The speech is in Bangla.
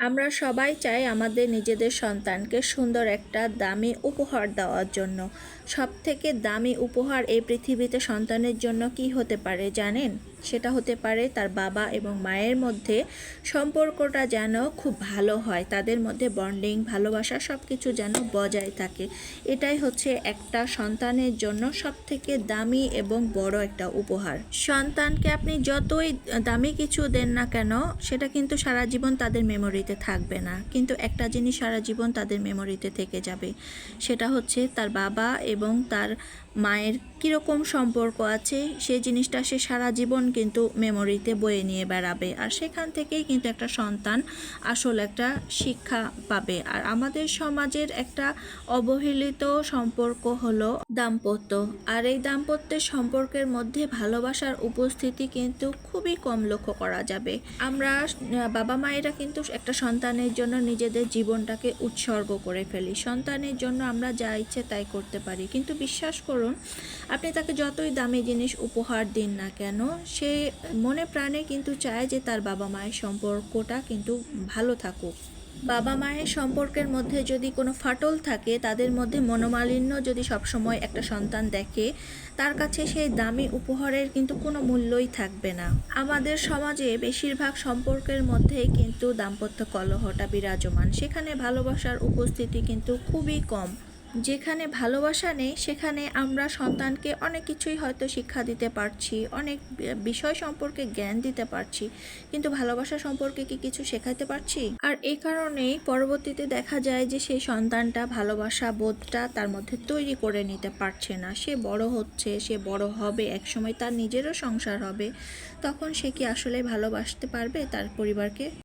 আমরা সবাই চাই আমাদের নিজেদের সন্তানকে সুন্দর একটা দামি উপহার দেওয়ার জন্য। সবথেকে দামি উপহার এই পৃথিবীতে সন্তানের জন্য কি হতে পারে জানেন? সেটা হতে পারে তার বাবা এবং মায়ের মধ্যে সম্পর্কটা যেন খুব ভালো হয়, তাদের মধ্যে বন্ডিং ভালোবাসা সব কিছু যেন বজায় থাকে। এটাই হচ্ছে একটা সন্তানের জন্য সব থেকে দামি এবং বড় একটা উপহার। সন্তানকে আপনি যতই দামি কিছু দেন না কেন, সেটা কিন্তু সারা জীবন তাদের মেমোরিতে থাকবে না। কিন্তু একটা জিনিস সারা জীবন তাদের মেমোরিতে থেকে যাবে, সেটা হচ্ছে তার বাবা এবং তার মায়ের কীরকম সম্পর্ক আছে সেই জিনিসটা সে সারা জীবন কিন্তু মেমোরিতে বয়ে নিয়ে বেড়াবে। আর সেখান থেকেই কিন্তু একটা সন্তান আসল একটা শিক্ষা পাবে। আর আমাদের সমাজের একটা অবহেলিত সম্পর্ক হলো দাম্পত্য। আর এই দাম্পত্যের সম্পর্কের মধ্যে ভালোবাসার উপস্থিতি কিন্তু খুবই কম লক্ষ্য করা যাবে। আমরা বাবা মায়েরা কিন্তু একটা সন্তানের জন্য নিজেদের জীবনটাকে উৎসর্গ করে ফেলি। সন্তানের জন্য আমরা যা ইচ্ছে তাই করতে পারি। কিন্তু বিশ্বাস করুন আপনি তাকে যতই দামি জিনিস উপহার দিন না কেন, সে মনে প্রাণে কিন্তু চায় যে তার বাবা মায়ের সম্পর্কটা কিন্তু ভালো থাকুক। বাবা মায়ের সম্পর্কের মধ্যে যদি কোনো ফাটল থাকে, তাদের মধ্যে মনোমালিন্য যদি সবসময় একটা সন্তান দেখে, তার কাছে সেই দামি উপহারের কিন্তু কোনো মূল্যই থাকবে না। আমাদের সমাজে বেশিরভাগ সম্পর্কের মধ্যেই কিন্তু দাম্পত্য কলহটা বিরাজমান। সেখানে ভালোবাসার উপস্থিতি কিন্তু খুবই কম। যেখানে ভালোবাসা নেই, সেখানে আমরা সন্তানকে অনেক কিছুই হয়তো শিক্ষা দিতে পারছি, অনেক বিষয় সম্পর্কে জ্ঞান দিতে পারছি, কিন্তু ভালোবাসা সম্পর্কে কি কিছু শেখাতে পারছি? আর এই কারণেই পরবর্তীতে দেখা যায় যে সেই সন্তানটা ভালোবাসা বোধটা তার মধ্যে তৈরি করে নিতে পারছে না। সে বড় হচ্ছে, সে বড় হবে, একসময় তার নিজেরও সংসার হবে। তখন সে কি আসলে ভালোবাসতে পারবে তার পরিবারকে?